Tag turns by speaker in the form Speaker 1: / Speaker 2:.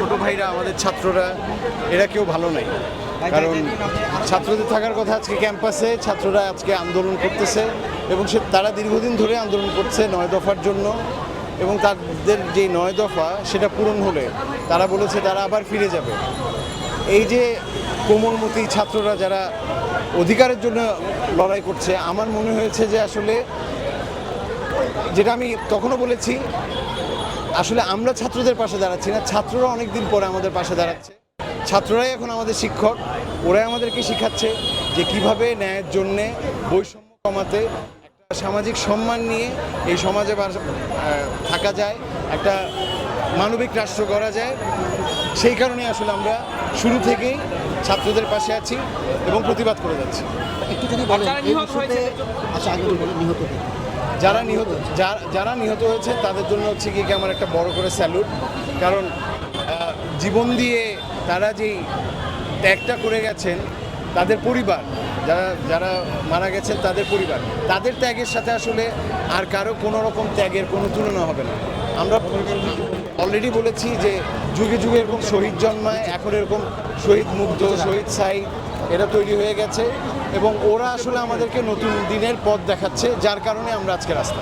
Speaker 1: ছোট ভাইরা, আমাদের ছাত্ররা, এরা কেউ ভালো নাই। কারণ ছাত্রদের থাকার কথা আজকে ক্যাম্পাসে, ছাত্ররা আজকে আন্দোলন করতেছে এবং সে তারা দীর্ঘদিন ধরে আন্দোলন করছে নয় দফার জন্য এবং তাদের যে নয় দফা, সেটা পূরণ হলে তারা বলেছে তারা আবার ফিরে যাবে। এই যে কোমলমতি ছাত্ররা যারা অধিকারের জন্য লড়াই করছে, আমার মনে হয়েছে যে আসলে যেটা আমি তখনও বলেছি আসলে আমরা ছাত্রদের পাশে দাঁড়াচ্ছি না ছাত্ররা অনেক দিন পরে আমাদের পাশে দাঁড়াচ্ছে। ছাত্ররাই এখন আমাদের শিক্ষক ওরাই আমাদেরকে শেখাচ্ছে যে কীভাবে ন্যায়ের জন্যে বৈষম্য কমাতে একটা সামাজিক সম্মান নিয়ে এই সমাজে থাকা যায় একটা মানবিক রাষ্ট্র করা যায়। সেই কারণে আসলে আমরা শুরু থেকেই ছাত্রদের পাশে আছি এবং প্রতিবাদ করে যাচ্ছি।
Speaker 2: একটু বলেন আচ্ছা আগে নিহত
Speaker 1: যারা নিহত যারা নিহত হয়েছে, তাদের জন্য হচ্ছে কি আমার একটা বড় করে স্যালুট। কারণ জীবন দিয়ে তারা যেই ত্যাগটা করে গেছেন, তাদের পরিবার, যারা যারা মারা গেছেন, তাদের পরিবার। তাদের ত্যাগের সাথে আসলে আর কারও কোনো রকম ত্যাগের কোনো তুলনা হবে না। আমরা অলরেডি বলেছি যে যুগে যুগে এরকম শহীদ জন্মায়, এখন এরকম শহীদ মুগ্ধ, শহীদ সাই এটা তৈরি হয়ে গেছে এবং ওরা আসলে আমাদেরকে নতুন দিনের পথ দেখাচ্ছে, যার কারণে আমরা আজকে রাস্তা